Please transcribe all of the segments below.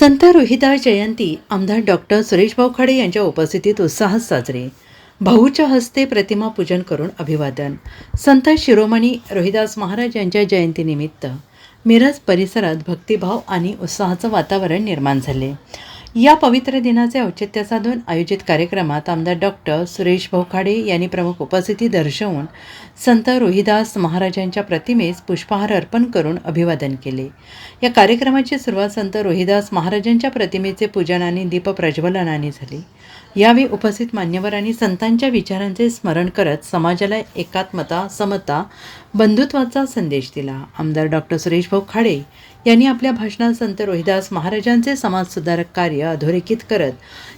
संत रोहिदास जयंती आमदार डॉक्टर सुरेश भाऊ खाडे यांच्या उपस्थितीत उत्साहात साजरी. भाऊच्या हस्ते प्रतिमा पूजन करून अभिवादन. संत शिरोमणी रोहिदास महाराज यांच्या जयंतीनिमित्त मिरज परिसरात भक्तिभाव आणि उत्साहाचं वातावरण निर्माण झाले. या पवित्र दिनाचे औचित्य साधून आयोजित कार्यक्रमात आमदार डॉक्टर सुरेश भोखाडे यांनी प्रमुख उपस्थिती दर्शवून संत रोहिदास महाराजांच्या प्रतिमेस पुष्पहार अर्पण करून अभिवादन केले. या कार्यक्रमाची सुरुवात संत रोहिदास महाराजांच्या प्रतिमेचे पूजन आणि दीपप्रज्वलनाने झाली. यावेळी उपस्थित मान्यवरांनी संतांच्या विचारांचे स्मरण करत समाजाला एकात्मता समता बंधुत्वाचा संदेश दिला. आमदार डॉक्टर सुरेश भाऊ खाडे यांनी आपल्या भाषणात संत रोहिदास महाराजांचे समाजसुधारक कार्य अधोरेखित करत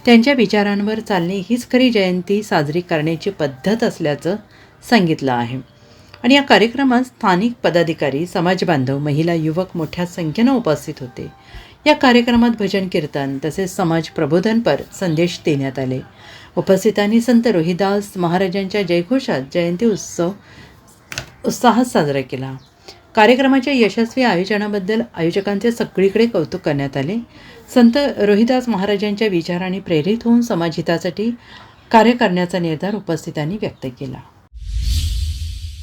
त्यांच्या विचारांवर चालणे हीच खरी जयंती साजरी करण्याची पद्धत असल्याचं सांगितलं आहे. आणि या कार्यक्रमात स्थानिक पदाधिकारी समाजबांधव महिला युवक मोठ्या संख्येनं उपस्थित होते. या कार्यक्रमात भजन कीर्तन तसेच समाज प्रबोधनपर संदेश देण्यात आले. उपस्थितांनी संत रोहिदास महाराजांच्या जयघोषात जयंती उत्सव उत्साहात साजरा केला. कार्यक्रमाच्या यशस्वी आयोजनाबद्दल आयोजकांचे सगळीकडे कौतुक करण्यात आले. संत रोहिदास महाराजांच्या विचाराने प्रेरित होऊन समाजहितासाठी कार्य करण्याचा निर्धार उपस्थितांनी व्यक्त केला.